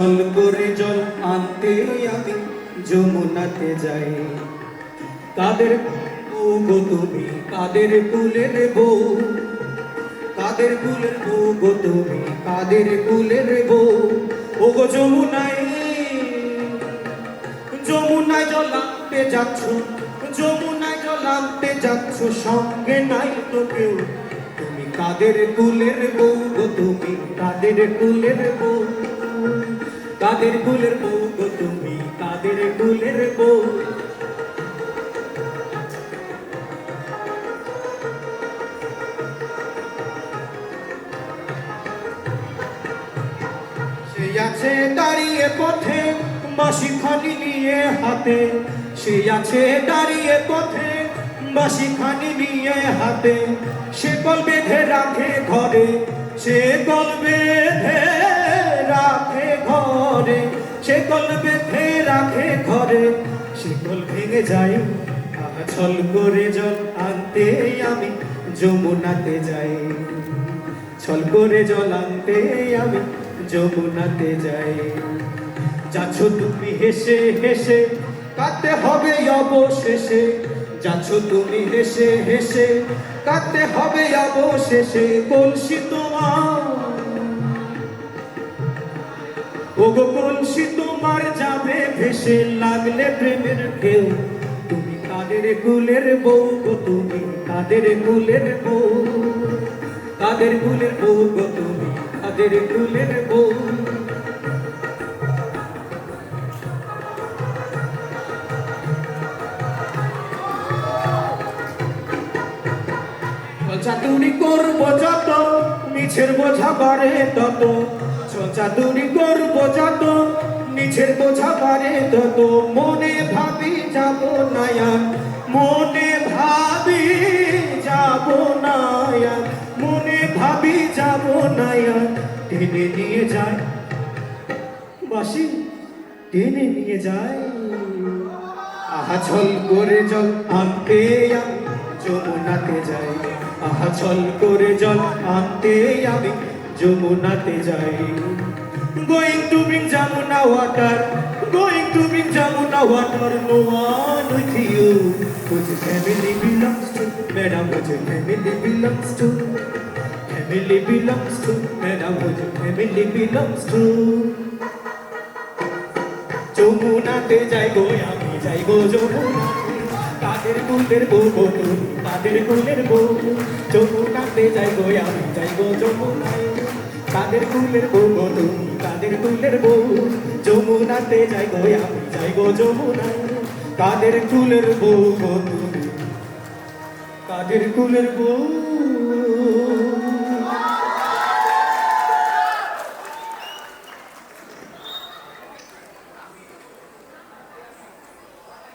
জল জল আনতে আমি যমুনাতে যাই। কাদের বউ গো তুমি, কাদের কুলের বউ কাদের বউ গো তুমি, কাদের কুলের বউ ও গো যমুনায় যমুনায় জল আনতে যাচ্ছ, যমুনায় জল আনতে যাচ্ছ, সঙ্গে নাই তো কেউ। তুমি কাদের কুলের বউ গো তুমি, কাদের কুলের বউ? কাদের কুলের বউ গো তুমি? কাদের কুলের বউ? আছে দাঁড়িয়ে পথে বাসি খানি নিয়ে হাতে। সে আছে দাঁড়িয়ে পথে বাসি খানি নিয়ে হাতে। সে কল বেঁধে রাখে ঘরে, সে কল বেঁধে ঘরে সে কল বেঁধে রাখে ঘরে। সে কল ভেঙে যায় ছল করে জল আনতে আমি যমুনাতে যাই। ছল করে জল আনতে আমি যমুনাতে যাই। যাচ্ছ তুমি হেসে হেসে, কাঁদতে হবে অবশেষে। যাচ্ছ তুমি হেসে হেসে, কাঁদতে হবে অবশেষে। কলসি তোমার ওগো, কলসি তোমার যাবে, ভেসে লাগলে প্রেমের ঢেউ। তুমি কাদের কুলের বউ গো, তুমি কাদের কুলের বউ? কাদের কুলের বউ গো, তুমি কাদের কুলের বউ? চাতুরি করব যত নিচের বোঝা বাড়ে তত। চাতুরি করব যত নিচের বোঝা বাড়ে তত মনে ভাবি যাব নায়া মনে ভাবি যাব নায়া মনে ভাবি যাব নায়া টেনে নিয়ে যায় বাসি টেনে নিয়ে যায়। আহা ছল করে জল আনতে যমুনাতে যাই। আহা ছল করে জল আনতে আমি যমুনাতে যাই। Going to bring Jamuna water going to bring Jamuna water no one with you মুঝে ফ্যামিলি বিলংস টু ম্যাডাম মুঝে family belongs to family belongs to madam মুঝে ফ্যামিলি বিলংস টু যমুনাতে যাই গো, আমি যাই গো যমুনা। কাদের কুলের বউ গো তুমি কাদের কুলের বউ। যমুনাতে যাই গো, আমি যাই গো যমুনায়। কাদের কুলের বউ গো তুমি? কাদের কুলের বউ? যমুনাতে যাই গো, আমি যাই গো যমুনা কাদের কুলের বউ গো তুমি? কাদের কুলের বউ?